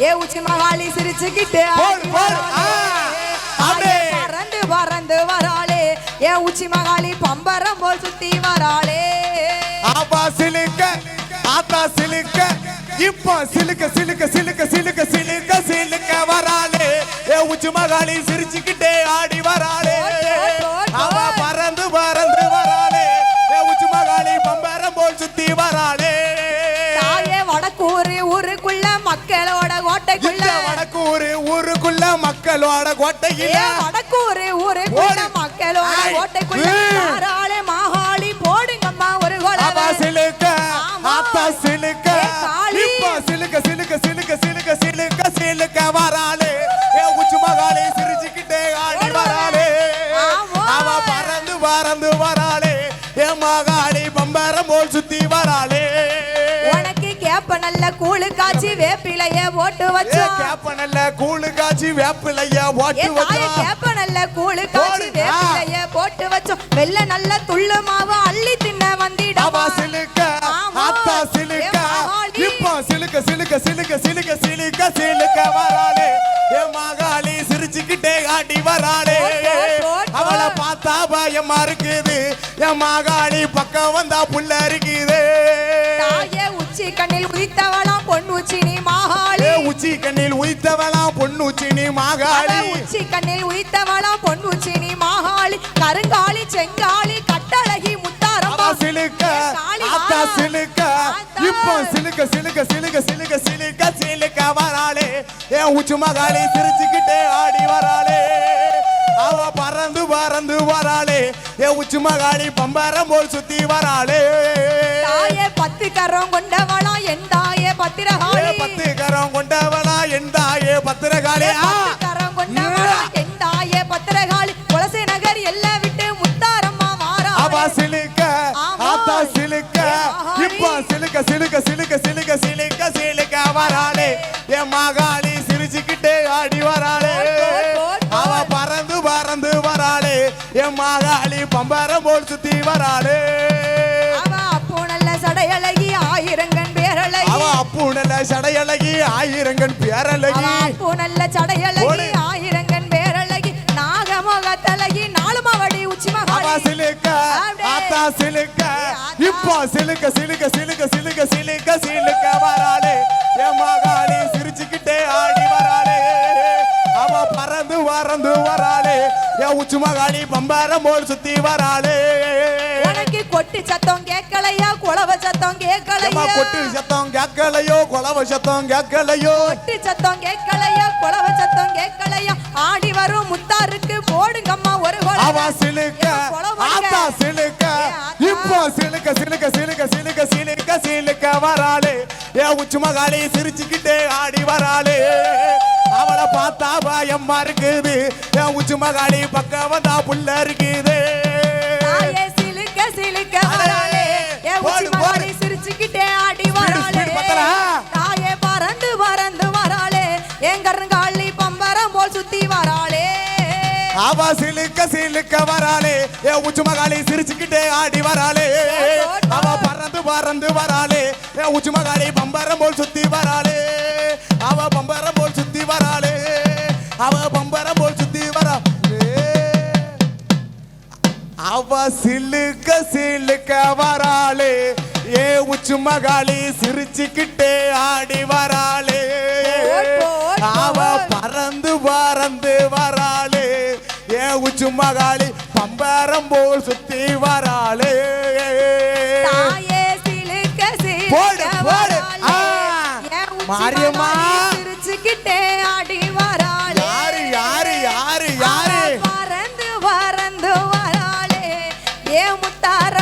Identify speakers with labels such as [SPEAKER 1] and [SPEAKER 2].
[SPEAKER 1] ஏ உச்சி மகாளி சிரிச்சுக்கிட்டு. பறந்து பறந்து வராளே. ஏ உச்சி மகாளி பம்பரம் போல் சுத்தி வராளே.
[SPEAKER 2] ஆபா சிலுக்க ஆத்தா சிலுக்க இப்போ சிலுக்க சிலுக்க சிலுக்க சிலுக்க சிலுக்க சிலுக்க வராளே. ஏ உச்சி மகாளி சிரிச்சுக்கிட்டே ஆடி வராளே.
[SPEAKER 1] மக்களோட
[SPEAKER 2] கோட்டையில
[SPEAKER 1] ஏ வடக்கூறு ஊருக்குள்ள
[SPEAKER 2] ஓடு.
[SPEAKER 1] மக்களோட. கோட்டைக்குள்ள. யாராலே மாகாளி போடுங்கம்மா ஒரு கொலை
[SPEAKER 2] சிலுக்க. ஆத்தா சிலுக்க
[SPEAKER 1] கூழு காய்ச்சி வேப்பிலைய போட்டு
[SPEAKER 2] ஏ
[SPEAKER 1] வச்சோம்
[SPEAKER 2] கேப்ப நல்ல கூழு காய்ச்சி வேப்பிலைய ஓட்டு
[SPEAKER 1] தாய
[SPEAKER 2] வச்சா
[SPEAKER 1] கேப்ப நல்ல கூழு காய்ச்சி. வேப்பிலைய போட்டு வச்சோம் வெள்ள நல்ல துள்ளு மாவு அள்ளி தின்ன வந்திடவா
[SPEAKER 2] சிலுக்க. ஆத்தா சிலுக்க. இப்போ சிலுக்க சிலுக்க சிலுக்க சிலுக்க சிலுக்க சிலுக்க வராளே ஏ மகாளி சிரிச்சுக்கிட்டே ஆடி வராளே. அவளை பார்த்தா பயமா இருக்குது என் மகாளி பக்கம் வந்தா புள்ள இருக்குது
[SPEAKER 1] கண்ணில் நீ அவ
[SPEAKER 2] மகாளி.
[SPEAKER 1] உச்சி கண்ணில் உதித்தவளாம் பொன் உச்சி நீ மாகாளி. கருங்காலி செங்காலி கட்டழகி
[SPEAKER 2] அவ
[SPEAKER 1] முத்தாரம்மா
[SPEAKER 2] சிலுக்க
[SPEAKER 1] ஏ
[SPEAKER 2] ஆத்தா. சிலுக்க. இப்போ சிலுக்க சிலுக்க சிலுக்க சிலுக்க சிலுக்க சிலுக்க வராளே. என் உச்சி மகாளி சிரிச்சுக்கிட்டே ஆடி வராளே. அவ பறந்து பறந்து வராளே. என் உச்சி மகாளி பம்பரம் போல் சுத்தி வராளே.
[SPEAKER 1] தாயே பத்து கரம் கொண்டவளாம் என்
[SPEAKER 2] சிலுக்க சிலுக்க சிலுக்க சிலுக்க சிலுக்க சிலுக்க வராளே. என் மகாளி சிரிச்சுக்கிட்டே ஆடி வராளே. அவ பறந்து பறந்து வராளே. என் மகாளி பம்பரம் போல் சுத்தி வராளே.
[SPEAKER 1] அப்போ நல்ல சடையழகி ஆயிரங்கன் பேரழகி.
[SPEAKER 2] அவ அப்புணல சடையழகி ஆயிரங்கன் பேரழகி.
[SPEAKER 1] அப்போ நல்ல சடையழகி.
[SPEAKER 2] சிலுக்க சிலுக்க சிலுக்க சிலுக்க சிலுக்க சிலுக்க வராளே. என் மகாளி சிரிச்சுக்கிட்டே ஆடி வராளே. அவ பறந்து பறந்து வராளே. என் உச்சி மகாளி பம்பரம் போல் சுத்தி வராளே.
[SPEAKER 1] உனக்கு கொட்டு சத்தம் கேட்கலையா? குளவ சத்தம் கேட்கலையா?
[SPEAKER 2] கொட்டு சத்தம் கேட்கலையோ? கொலவ சத்தம் கேட்கலையோ?
[SPEAKER 1] கொட்டு சத்தம் கேட்கலையா? குளவ சத்தம் கேட்கலையா? ஆடி வரும் முத்தாருக்கு போடுங்கம்மா ஒரு
[SPEAKER 2] அவ
[SPEAKER 1] குளவ.
[SPEAKER 2] சிலுக்க
[SPEAKER 1] குளவ
[SPEAKER 2] ஆத்தா. சிலுக்க. இப்போ சிலுக்க சிலுக்க சிலுக்க சிலுக்க சிலுக்க சிலுக்க வராளே. ஏ உச்சி மகாளி சிரிச்சுக்கிட்டே ஆடி வராளே. அவளை பார்த்தா பயமா இருக்குது. என் உச்சி மகாளி பக்கம் வந்தா புள்ள இருக்குது.
[SPEAKER 1] சிலுக்க சிலுக்க வராளே. ஏ உச்சி மகாளி. சிரிச்சுக்கிட்டே ஆடி வராளே? தாயே பறந்து பறந்து வராளே. எங்கருங்காளி பம்பரம் போல் சுத்தி வராளே.
[SPEAKER 2] அவ சிலுக்க சிலுக்க வராளே. ஏ உச்சி மகாளி சிரிச்சுக்கிட்டே ஆடி வராளே. அவ பறந்து பறந்து வராளே. ஏ உச்சி மகாளி பம்பரம் போல் சுத்தி வராளே. அவ பம்பரம் போல் சுத்தி வராளே. அவ பம்பரம் போல் சுத்தி வராளே. அவ சிலுக்க சிலுக்க வராளே. ஏ உச்சி மகாளி சிரிச்சுக்கிட்டே ஆடி வராளே. அவ. பறந்து பறந்து வராளே. ஏ உச்சி மகாளி பம்பரம் போல் சுத்தி வராளே. போடு, போடு. மாரியம்மா.
[SPEAKER 1] சிரிச்சுக்கிட்டே ஆடி வராளே.
[SPEAKER 2] யாரு யாரு யாரு யாரு?
[SPEAKER 1] அவ பறந்து பறந்து வராளே. ஏ முத்தார